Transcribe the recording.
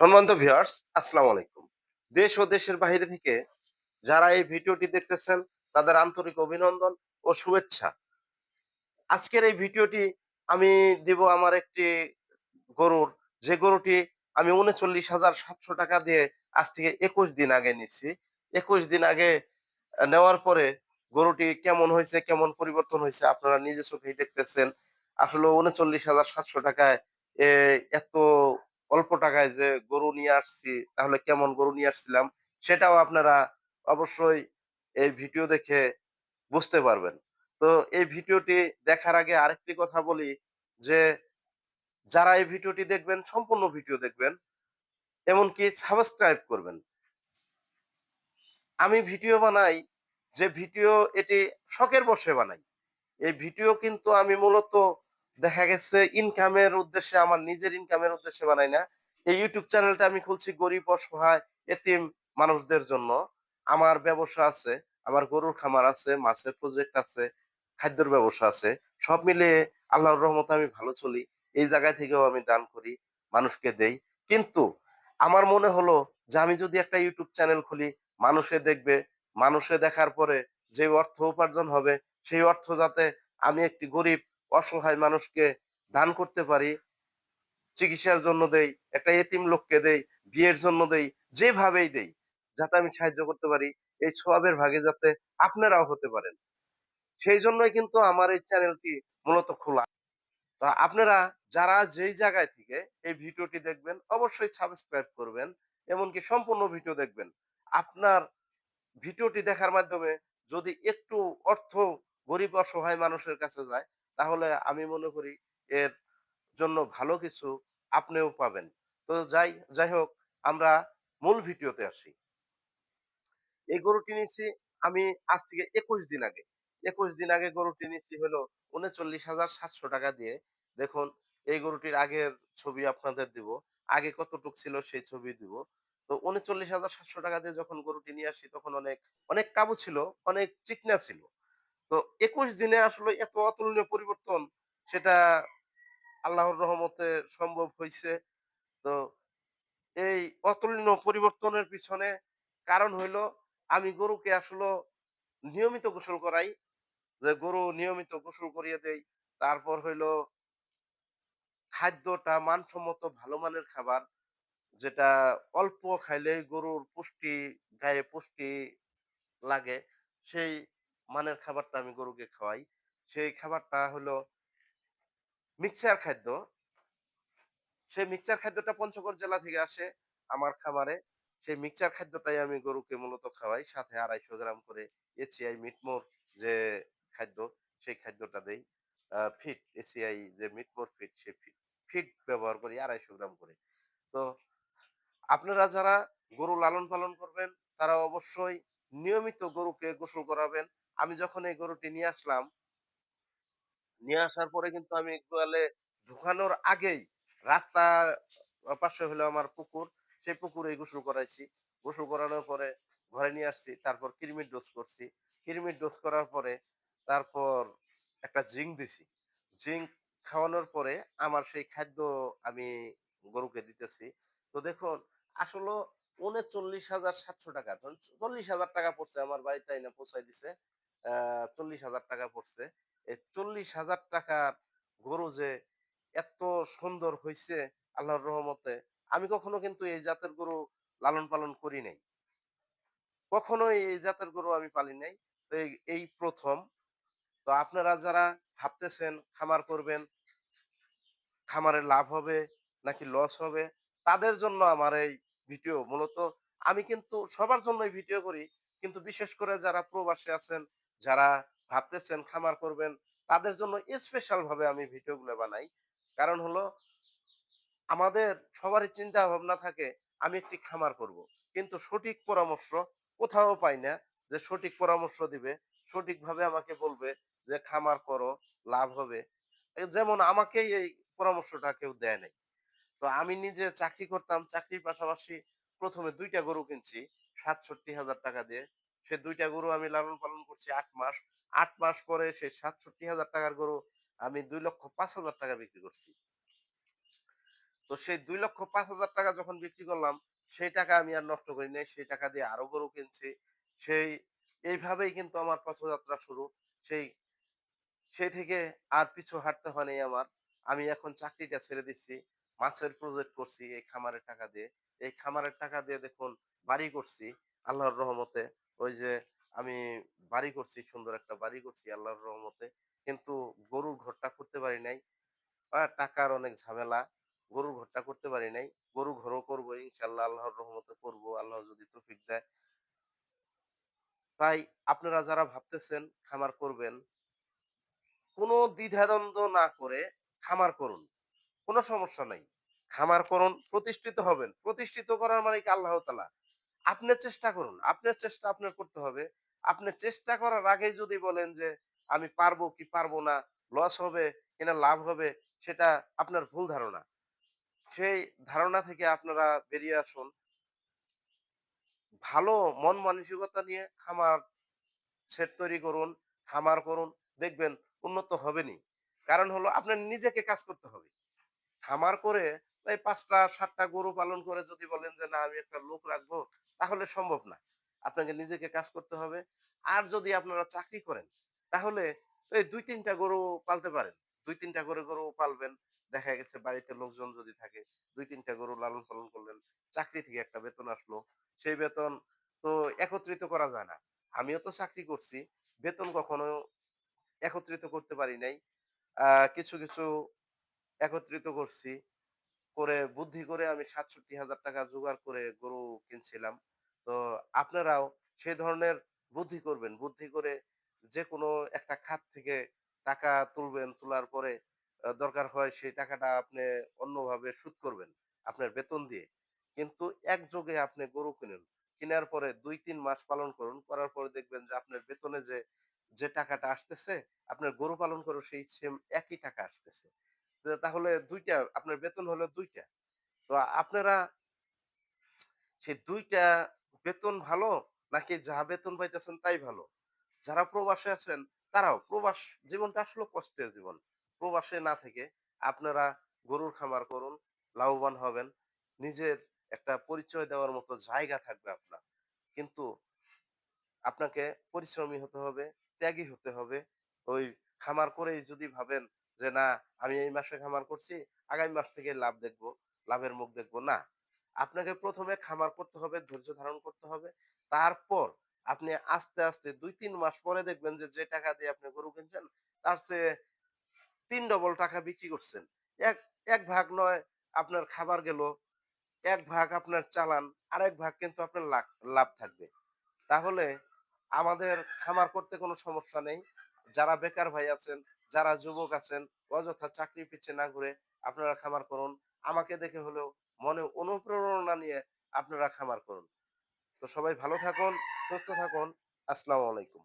সম্মানিত ভিউয়ার্স, আসসালামু আলাইকুম। দেশ ও দেশের বাইরে থেকে যারা এই ভিডিওটি দেখতেছেন, তাদের আন্তরিক অভিনন্দন ও শুভেচ্ছা। আজকের এই ভিডিওটি আমি দিব আমার একটি গরুর। যে গরুটি আমি উনচল্লিশ হাজার সাতশো টাকা দিয়ে আজ থেকে একুশ দিন আগে নিচ্ছি একুশ দিন আগে নেওয়ার পরে গরুটি কেমন হয়েছে, কেমন পরিবর্তন হয়েছে আপনারা নিজে চোখেই দেখতেছেন। আসলে উনচল্লিশ হাজার সাতশো টাকায় এত অল্প টাকায় যে গরু নিয়ে আসছি, তাহলে কেমন গরু নিয়ে আসছিলাম, সেটাও আপনারা অবশ্যই এই ভিডিও দেখে বুঝতে পারবেন। তো এই ভিডিওটি দেখার আগে আরেকটি কথা বলি, যে যারা এই ভিডিওটি দেখবেন, সম্পূর্ণ ভিডিও দেখবেন, এমনকি সাবস্ক্রাইব করবেন। আমি ভিডিও বানাই, যে ভিডিও এটি শখের বসে বানাই। এই ভিডিও কিন্তু আমি মূলত দেখা গেছে ইনকামের উদ্দেশ্যে, আমার নিজের ইনকামের উদ্দেশ্যে বানাই না। এই ইউটিউব চ্যানেলটা আমি খুলছি গরিব, অসহায়, এতিম মানুষদের জন্য। আমার ব্যবসা আছে, আমার গরুর খামার আছে, মাছের প্রজেক্ট আছে, খাদ্যের ব্যবসা আছে। সব মিলিয়ে আল্লাহর রহমতে আমি ভালো চলি। এই জায়গা থেকেও আমি দান করি, মানুষকে দেই। কিন্তু আমার মনে হলো যে আমি যদি একটা ইউটিউব চ্যানেল খুলি, মানুষে দেখবে। মানুষে দেখার পরে যে অর্থ উপার্জন হবে, সেই অর্থ যাতে আমি একটি গরিব অসহায় মানুষকে দান করতে পারি, চিকিৎসার জন্য দেই, একটা এতিম লোককে দেই, বিয়ের জন্য দেই, যেভাবেই দেই, যাতে আমি সাহায্য করতে পারি, এই সবের ভাগে যাতে আপনারাও হতে পারেন। সেই জন্যই কিন্তু আমার এই চ্যানেলটি মূলত খোলা। তো আপনারা যারা যেই জায়গায় থেকে এই ভিডিওটি দেখবেন, অবশ্যই সাবস্ক্রাইব করবেন, এমনকি সম্পূর্ণ ভিডিও দেখবেন। আপনার ভিডিওটি দেখার মাধ্যমে যদি একটু অর্থ গরিব অসহায় মানুষের কাছে যায় তাহলে আমি মনে করি এর জন্য ভালো কিছু আপনিও পাবেন। তো যাই যাই হোক, আমরা মূল ভিডিওতে আসি। এই গরুটি নিয়েছি আমি আজ থেকে একুশ দিন আগে। একুশ দিন আগে গরুটি নিচ্ছি হলো উনচল্লিশ হাজার সাতশো টাকা দিয়ে। দেখুন, এই গরুটির আগের ছবি আপনাদের দিব। আগে কতটুক ছিল সেই ছবি দিব। তো উনচল্লিশ হাজার সাতশো টাকা দিয়ে যখন গরুটি নিয়ে আসি, তখন অনেক অনেক কাবু ছিল, অনেক চিকনা ছিল। তো একুশ দিনে আসলে এত অতুলনীয় পরিবর্তন, সেটা আল্লাহর রহমতে সম্ভব হয়েছে তো এই অতুলনীয় পরিবর্তনের পিছনে কারণ হইল, আমি গরুকে আসলে নিয়মিত গোসল করাই। যে গরু নিয়মিত গোসল করিয়ে দেই, তারপর হইল খাদ্যটা মানসম্মত ভালো মানের খাবার, যেটা অল্প খাইলে গরুর পুষ্টি, গায়ে পুষ্টি লাগে, সেই মানের খাবারটা আমি গরুকে খাওয়াই। সেই খাবারটা হলো মিক্সার খাদ্য। সেই মিক্সার খাদ্যটা পঞ্চগড় জেলা থেকে আসে আমার খামারে। সেই মিক্সার খাদ্যটাই আমি গরুকে মূলত খাওয়াই। সাথে আড়াইশো গ্রাম করে এসিআই মিটমোর যে খাদ্য, সেই খাদ্যটা দেই। ফিট, এসিআই যে মিটমোর ফিট, সেই ফিট ব্যবহার করি আড়াইশো গ্রাম করে। তো আপনারা যারা গরু লালন পালন করবেন, তারা অবশ্যই নিয়মিত গরুকে গোসল করাবেন। আমি যখন এই গরুটি নিয়ে আসলাম, নিয়ে আসার পরে কিন্তু আমি গোয়ালে ঢুকানোর আগেই রাস্তা পাশে হলো আমার পুকুর, সেই পুকুরে গোসল করাইছি। গোসল করানোর পরে ঘরে নিয়ে আসছি, তারপর কিরমির ডোজ করছি। কিরমির ডোজ করার পরে তারপর একটা জিঙ্ক দিছি। জিঙ্ক খাওয়ানোর পরে আমার সেই খাদ্য আমি গরুকে দিতেছি। তো দেখুন, আসলে উনচল্লিশ হাজার সাতশো টাকা চল্লিশ হাজার টাকা পড়ছে আমার বাড়িতে আইনা পৌঁছাই দিছে। চল্লিশ হাজার টাকা পড়ছে। এই চল্লিশ হাজার টাকার গরু যে এত সুন্দর হয়েছে আল্লাহর রহমতে, আমি কখনো কিন্তু এই জাতের গরু লালন পালন করি নাই। কখনোই এই জাতের গরু আমি পালি নাই। তো এই প্রথম। তো আপনারা যারা ভাবতেছেন খামার করবেন, খামারে লাভ হবে নাকি লস হবে, তাদের জন্য আমার এই ভিডিও। মূলত আমি কিন্তু সবার জন্যই ভিডিও করি। কিন্তু বিশেষ করে যারা প্রবাসে আছেন যারা ভাবতেছেন খামার করবেন, তাদের জন্য স্পেশাল ভাবে আমি ভিডিওগুলো বানাই। কারণ হলো, আমাদের সবারই চিন্তা ভাবনা থাকে, আমি একটি খামার করব। কিন্তু সঠিক পরামর্শ কোথাও পাই না যে সঠিক পরামর্শ দিবে, সঠিকভাবে আমাকে বলবে যে খামার করো, লাভ হবে। যেমন আমাকেই এই পরামর্শটা কেউ দেয় নাই। তো আমি নিজে চাকরি করতাম, চাকরির পাশাপাশি প্রথমে দুইটা গরু কিনছি, সাতষট্টি হাজার টাকা দিয়ে। সে দুইটা গরু আমি লালন পালন করছি আট মাস আট মাস পরে সে সাতষট্টি হাজার টাকার গরু আমি দুই লক্ষ পাঁচ হাজার টাকা বিক্রি করছি তো সেই ২,৫০০০ টাকা যখন বিক্রি করলাম, সেই টাকা আমি আর নষ্ট করি নাই। সেই টাকা দিয়ে আরও গরু কিনছি। সেই এইভাবেই কিন্তু আমার পথযাত্রা শুরু। সেই সেই থেকে আর পিছু হাঁটতে হয় নাই আমার। আমি এখন চাকরিটা ছেড়ে দিচ্ছি। মাছের প্রজেক্ট করছি এই খামারের টাকা দিয়ে। এই খামারের টাকা দিয়ে দেখুন বাড়ি করছি আল্লাহর রহমতে। ওই যে আমি বাড়ি করছি, সুন্দর একটা বাড়ি করছি আল্লাহর রহমতে। কিন্তু গরুর ঘরটা করতে পারি নাই। টাকার অনেক ঝামেলা। গরুর ঘরটা করতে পারি নাই। গরুর ঘরও করব ইনশাআল্লাহ আল্লাহর রহমতে করব। আল্লাহ যদি তৌফিক দেয়। তাই আপনারা যারা ভাবতেছেন খামার করবেন, কোনো দ্বিধাদ্বন্দ্ব না করে খামার করুন। কোনো সমস্যা নাই। খামার করুন, প্রতিষ্ঠিত হবেন। প্রতিষ্ঠিত করার মানে আল্লাহ তাআলা। আপনি চেষ্টা করুন। আপনার চেষ্টা আপনার করতে হবে। আপনি চেষ্টা করার আগেই যদি বলেন যে, "আমি পারব কি পারব না, লস হবে কিনা লাভ হবে" সেটা আপনার ভুল ধারণা। সেই ধারণা থেকে আপনারা বেরিয়ে আসুন। ভালো মন মানসিকতা নিয়ে খামার সেট তৈরি করুন, খামার করুন। দেখবেন উন্নত হবেনি কারণ হলো আপনার নিজেকে কাজ করতে হবে। খামার করে এই ৫ টা ৭ টা গরু পালন করে যদি বলেন যে, "না আমি একটা লোক রাখব" তাহলে সম্ভব না। আপনাকে নিজেকে কাজ করতে হবে। আর যদি আপনারা চাকরি করেন, তাহলে এই ২-৩ টা গরু পালতে পারেন। ২-৩ টা করে গরু পালবেন। দেখা গেছে বাড়িতে লোকজন যদি থাকে, ২-৩ টা গরু লালন পালন করলেন। চাকরি থেকে একটা বেতন আসলো। সেই বেতন তো একত্রিত করা যায় না। আমিও তো চাকরি করছি। বেতন কখনো একত্রিত করতে পারি নাই। কিছু, কিছু একত্রিত করছি। করে বুদ্ধি করে আমি ৳৬৭,০০০ জোগাড় করে গরু কিনছিলাম। তো আপনারাও সেই ধরনের বুদ্ধি করবেন। বুদ্ধি করে যেকোনো একটা খাত থেকে টাকা তুলবেন, তোলার পরে দরকার হয় সেই টাকাটা আপনি অন্যভাবে সুদ করবেন, আপনার বেতন দিয়ে। কিন্তু একযোগে আপনি গরু কিনুন। কিনার পরে ২-৩ মাস পালন করুন। করার পরে দেখবেন যে আপনার বেতনে যে, যে টাকাটা আসতেছে, আপনার গরু পালন করেও সেই সেম একই টাকা আসতেছে। তাহলে ২ টা আপনার বেতন হলো ২ টা। তো আপনারা সেই ২ টা বেতন ভালো নাকি যা বেতন পাইতেছেন তাই ভালো? যারা প্রবাসে আছেন তারাও প্রবাস জীবনটা আসলে কষ্টের জীবন। প্রবাসে না থেকে আপনারা গরুর খামার করুন, লাভবান হবেন। নিজের একটা পরিচয় দেওয়ার মতো জায়গা থাকবে আপনার। কিন্তু আপনাকে পরিশ্রমী হতে হবে, ত্যাগী হতে হবে। ওই খামার করেই যদি ভাবেন যে, "না, আমি এই মাসে খামার করছি, আগামী মাস থেকে লাভ দেখব, লাভের মুখ দেখব।" না। আপনাকে ১ম এ খামার করতে হবে, ধৈর্য ধারণ করতে হবে। তারপর আপনি আস্তে, আস্তে ২-৩ মাস পরে দেখবেন যে, যে টাকা দিয়ে আপনি গরু কিনছেন, তার চেয়ে ৩ ডবল টাকা বিক্রি করছেন। এক ১ ভাগ নয় আপনার খাবার গেল, এক ভাগ আপনার চালান, আরেক ভাগ কিন্তু আপনার লাভ থাকবে। তাহলে আমাদের খামার করতে কোনো সমস্যা নেই। যারা বেকার ভাই আছেন, যারা যুবক আছেন, অযথা চাকরি পিছে না ঘুরে আপনারা খামার করুন। আমাকে দেখে হলেও মনে অনুপ্রেরণা নিয়ে আপনারা খামার করুন। তো সবাই ভালো থাকুন, সুস্থ থাকুন। আসসালামু আলাইকুম।